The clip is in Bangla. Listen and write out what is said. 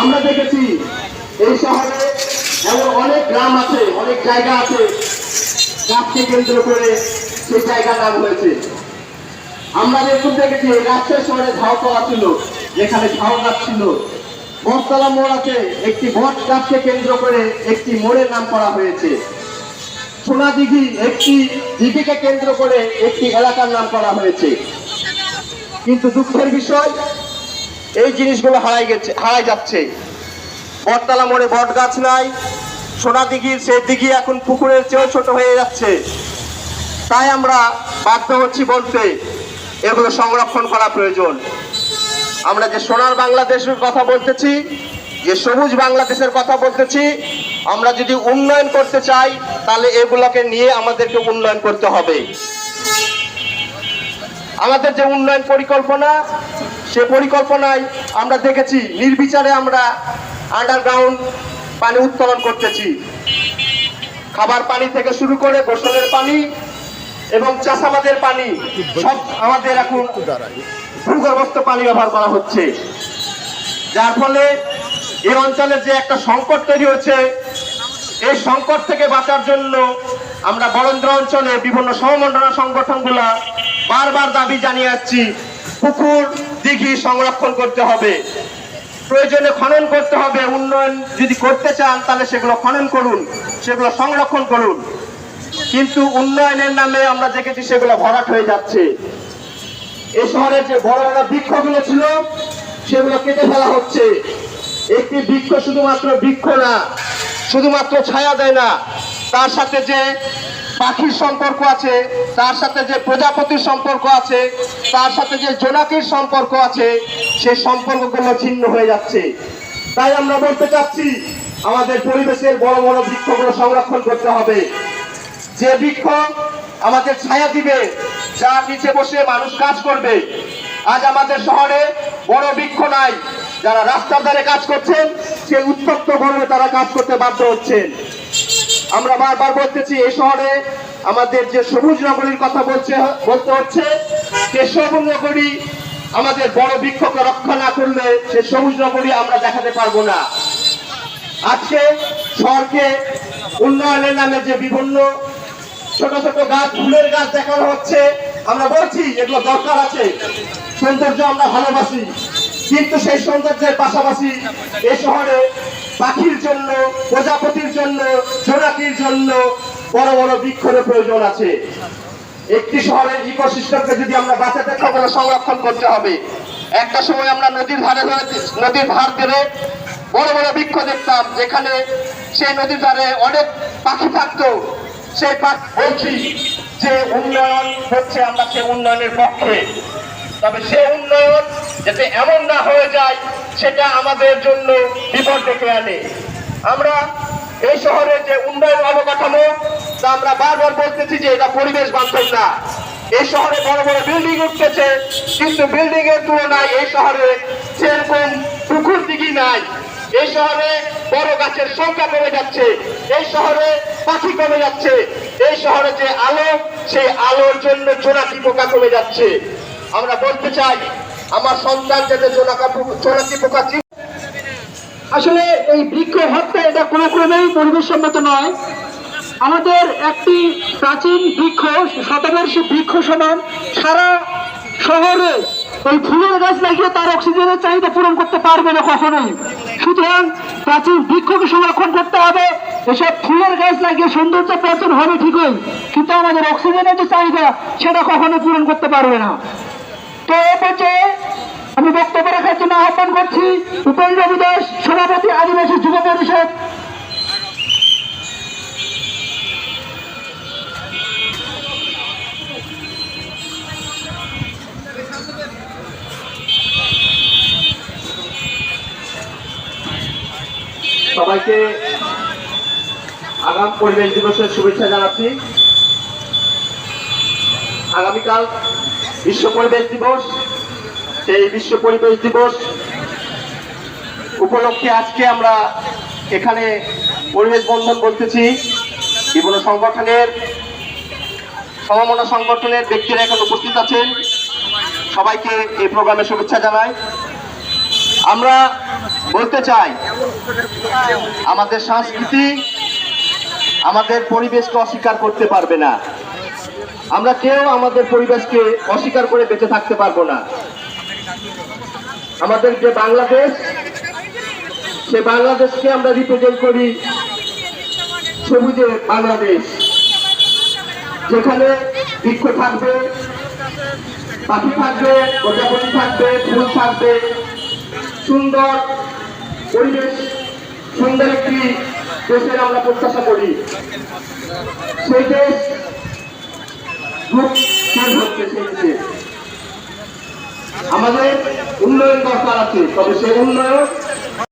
আমরা দেখেছি এই শহরে এমন অনেক গ্রাম আছে, অনেক জায়গা আছে, গাছকে কেন্দ্র করে সেই জায়গার নাম হয়েছে। আমরা দেখুন দেখেছি রাজশাহী শহরে ঝাউতলা ছিল, যেখানে ঝাউ গাছ ছিল। বটতলা মোড় আছে, একটি বট গাছকে কেন্দ্র করে একটি মোড়ের নাম করা হয়েছে। সোনা দিঘি একটি দিঘিকে কেন্দ্র করে একটি এলাকার নাম করা হয়েছে। কিন্তু দুঃখের বিষয় এই জিনিসগুলো হারাই গেছে, হারাই যাচ্ছে। বটতলা মোড়ে বট গাছ নাই, সোনা দিঘির সেই দিঘি এখন পুকুরের চেয়েও ছোট হয়ে যাচ্ছে। তাই আমরা বাধ্য হচ্ছি বলতে, এগুলো সংরক্ষণ করা প্রয়োজন। আমরা যে সোনার বাংলাদেশের কথা বলতেছি, যে সবুজ বাংলাদেশের কথা বলতেছি, আমরা যদি উন্নয়ন করতে চাই, তাহলে এগুলোকে নিয়ে আমাদেরকে উন্নয়ন করতে হবে। আমাদের যে উন্নয়ন পরিকল্পনা সে পরিকল্পনায় আমরা দেখেছি, নির্বিচারে আমরা আন্ডারগ্রাউন্ড পানি উত্তোলন করতেছি। খাবার পানি থেকে শুরু করে গোসলের পানি এবং চাষাবাদের পানি, সব আমাদের এখন ভূগর্ভস্থ পানি ব্যবহার করা হচ্ছে। যার ফলে এই অঞ্চলে যে একটা সংকট তৈরি হয়েছে, এই সংকট থেকে বাঁচার জন্য আমরা বরেন্দ্র অঞ্চলে বিভিন্ন সমমন্ডলা সংগঠনগুলা বারবার দাবি জানিয়ে যাচ্ছি পুকুর দিঘি সংরক্ষণ করতে হবে। প্রয়োজনে খনন করতে হবে। উন্নয়ন যদি করতে চান, তাহলে সেগুলো খনন করুন, সেগুলো সংরক্ষণ করুন। কিন্তু উন্নয়নের নামে আমরা দেখেছি সেগুলো ভরাট হয়ে যাচ্ছে। এ শহরের যে বড় বড় বৃক্ষগুলো ছিল, সেগুলো কেটে ফেলা হচ্ছে। একটি বৃক্ষ শুধুমাত্র বৃক্ষ না, শুধুমাত্র ছায়া দেয় না, তার সাথে যে পাখির সম্পর্ক আছে, তার সাথে যে প্রজাপতির সম্পর্ক আছে, তার সাথে যে জোনাকির সম্পর্ক আছে সেই সম্পর্কগুলো ছিন্ন হয়ে যাচ্ছে। তাই আমরা বলতে চাচ্ছি, আমাদের পরিবেশের বড় বড় বৃক্ষগুলো সংরক্ষণ করতে হবে। যে বৃক্ষ আমাদের ছায়া দিবে, যার নিচে বসে মানুষ কাজ করবে। আজ আমাদের শহরে বড় বৃক্ষ নাই, যারা রাস্তার ধারে কাজ করছেন, সে উত্তপ্ত গরমে তারা কাজ করতে বাধ্য হচ্ছেন। আমরা বারবার বলতেছি, এই শহরে আমাদের যে সবুজ নগরীর কথা বলছে, বলতে হচ্ছে সে সবুজ নগরী আমাদের বড় বৃক্ষকে রক্ষা না করলে সে সবুজ নগরী আমরা দেখাতে পারব না। আজকে শহরকে উন্নয়নের নামে যে বিভিন্ন ছোট ছোট গাছ, ফুলের গাছ দেখানো হচ্ছে, আমরা বলছি এগুলো দরকার আছে, সৌন্দর্য আমরা ভালোবাসি, কিন্তু সেই সৌন্দর্যের পাশাপাশি এ শহরে পাখির জন্য, প্রজাপতির জন্য জোনাকির জন্য বড় বড় বৃক্ষের প্রয়োজন আছে। একটি শহরের ইকোসিস্টেমকে যদি আমরা বাঁচাতে তাহলে সংরক্ষণ করতে হবে। একটা সময় আমরা নদীর ধারে নদীর ধার ধরে বড় বড় বৃক্ষ দেখতাম, যেখানে সেই নদীর ধারে অনেক পাখি থাকতো। সেই পাখি, বলছি যে উন্নয়ন হচ্ছে আমরা সেই উন্নয়নের পক্ষে। তবে সে উন্নয়ন যাতে এমন না হয়ে যায় সেটা আমাদের জন্য বিপদ ডেকে আনে? আমরা এই শহরের যে উন্নয়ন অবকাঠামো, তা আমরা বারবার বলতেছি যে এটা পরিবেশ বান্ধব না। এই শহরে বড় বড় বিল্ডিং উঠতেছে, কিন্তু বিল্ডিং এর তুলনায় এই শহরে সেরকম পুকুর দিঘি নাই। এই শহরে বড় গাছের সংখ্যা কমে যাচ্ছে, এই শহরে পাখি কমে যাচ্ছে, এই শহরে যে আলো, সেই আলোর জন্য জোনাকি পোকা কমে যাচ্ছে। আমরা বলতে চাই আমার সন্তান যাতে জোনাকি পোকা আসলে এই বৃক্ষ হত্যা এটা কোনো ক্রমেই পরিবেশসম্মত নয়। আমাদের একটি প্রাচীন বৃক্ষ, শতবর্ষী বৃক্ষ সমান সারা শহরে ওই ফুলের গাছ লাগিয়ে তার অক্সিজেনের চাহিদা পূরণ করতে পারবে না কখনোই। সুতরাং প্রাচীন বৃক্ষকে সংরক্ষণ করতে হবে। এসব ফুলের গাছ লাগিয়ে সৌন্দর্য প্রচুর হবে ঠিকই, কিন্তু আমাদের অক্সিজেনের যে চাহিদা, সেটা কখনো পূরণ করতে পারবে না। তো এ পর্যায়ে আমি বক্তব্য রাখার জন্য আহ্বান করছি উপেন্দ্র বিদাস, সভাপতি আদিবাসী যুব পরিষদ। সবাইকে আগাম পরিবেশ দিবসের শুভেচ্ছা জানাচ্ছি। আগামীকাল বিশ্ব পরিবেশ দিবস। সেই বিশ্ব পরিবেশ দিবস উপলক্ষে আজকে আমরা এখানে পরিবেশ বন্ধন বলতেছি। বিভিন্ন সংগঠনের, সমমনা সংগঠনের ব্যক্তিরা এখানে উপস্থিত আছেন। সবাইকে এই প্রোগ্রামে শুভেচ্ছা জানাই। আমরা বলতে চাই, আমাদের সংস্কৃতি আমাদের পরিবেশকে অস্বীকার করতে পারবে না। আমরা কেউ আমাদের পরিবেশকে অস্বীকার করে বেঁচে থাকতে পারব না। আমাদের যে বাংলাদেশ, সে বাংলাদেশকে আমরা রিপ্রেজেন্ট করি সবুজের বাংলাদেশ, যেখানে বৃক্ষ থাকবে, পাখি থাকবে প্রজাপতি থাকবে, ফুল থাকবে, সুন্দর পরিবেশ, সুন্দর একটি দেশের আমরা প্রত্যাশা করি। সেই দেশ হচ্ছে সেই দেশে। আমাদের উন্নয়ন দরকার আছে তবে সেই উন্নয়ন